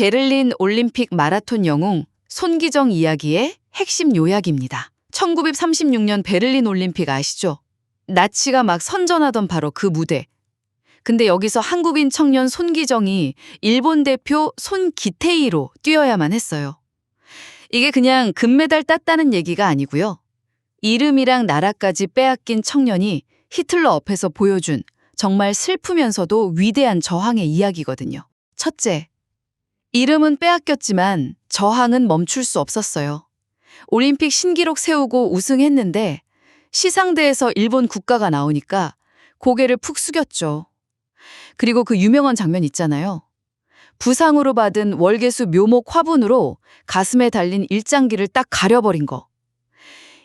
베를린 올림픽 마라톤 영웅 손기정 이야기의 핵심 요약입니다. 1936년 베를린 올림픽 아시죠? 나치가 막 선전하던 바로 그 무대. 근데 여기서 한국인 청년 손기정이 일본 대표 손기태이로 뛰어야만 했어요. 이게 그냥 금메달 땄다는 얘기가 아니고요. 이름이랑 나라까지 빼앗긴 청년이 히틀러 앞에서 보여준 정말 슬프면서도 위대한 저항의 이야기거든요. 첫째, 이름은 빼앗겼지만 저항은 멈출 수 없었어요. 올림픽 신기록 세우고 우승했는데 시상대에서 일본 국가가 나오니까 고개를 푹 숙였죠. 그리고 그 유명한 장면 있잖아요. 부상으로 받은 월계수 묘목 화분으로 가슴에 달린 일장기를 딱 가려버린 거.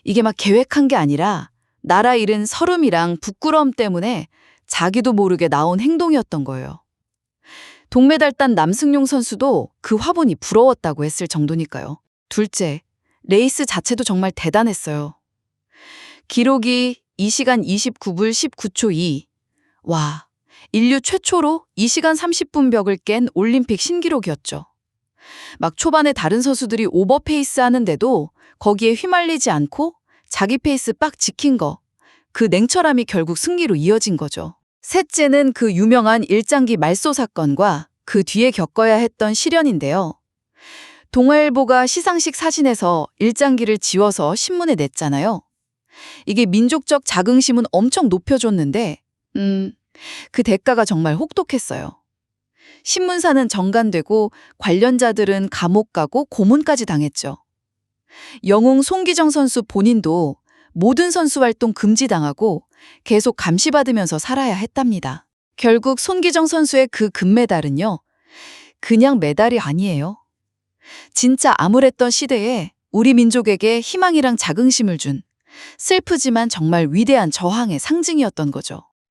이게 막 계획한 게 아니라 나라 잃은 서름이랑 부끄러움 때문에 자기도 모르게 나온 행동이었던 거예요. 동메달 딴 남승용 선수도 그 화분이 부러웠다고 했을 정도니까요. 둘째, 레이스 자체도 정말 대단했어요. 기록이 2시간 29분 19초 2. 와, 인류 최초로 2시간 30분 벽을 깬 올림픽 신기록이었죠. 막 초반에 다른 선수들이 오버페이스 하는데도 거기에 휘말리지 않고 자기 페이스 빡 지킨 거. 그 냉철함이 결국 승리로 이어진 거죠. 셋째는 그 유명한 일장기 말소 사건과 그 뒤에 겪어야 했던 시련인데요. 동아일보가 시상식 사진에서 일장기를 지워서 신문에 냈잖아요. 이게 민족적 자긍심은 엄청 높여줬는데, 음, 그 대가가 정말 혹독했어요. 신문사는 정간되고 관련자들은 감옥 가고 고문까지 당했죠. 영웅 송기정 선수 본인도 모든 선수 활동 금지당하고 계속 감시받으면서 살아야 했답니다. 결국 손기정 선수의 그 금메달은요, 그냥 메달이 아니에요. 진짜 암울했던 시대에 우리 민족에게 희망이랑 자긍심을 준 슬프지만 정말 위대한 저항의 상징이었던 거죠.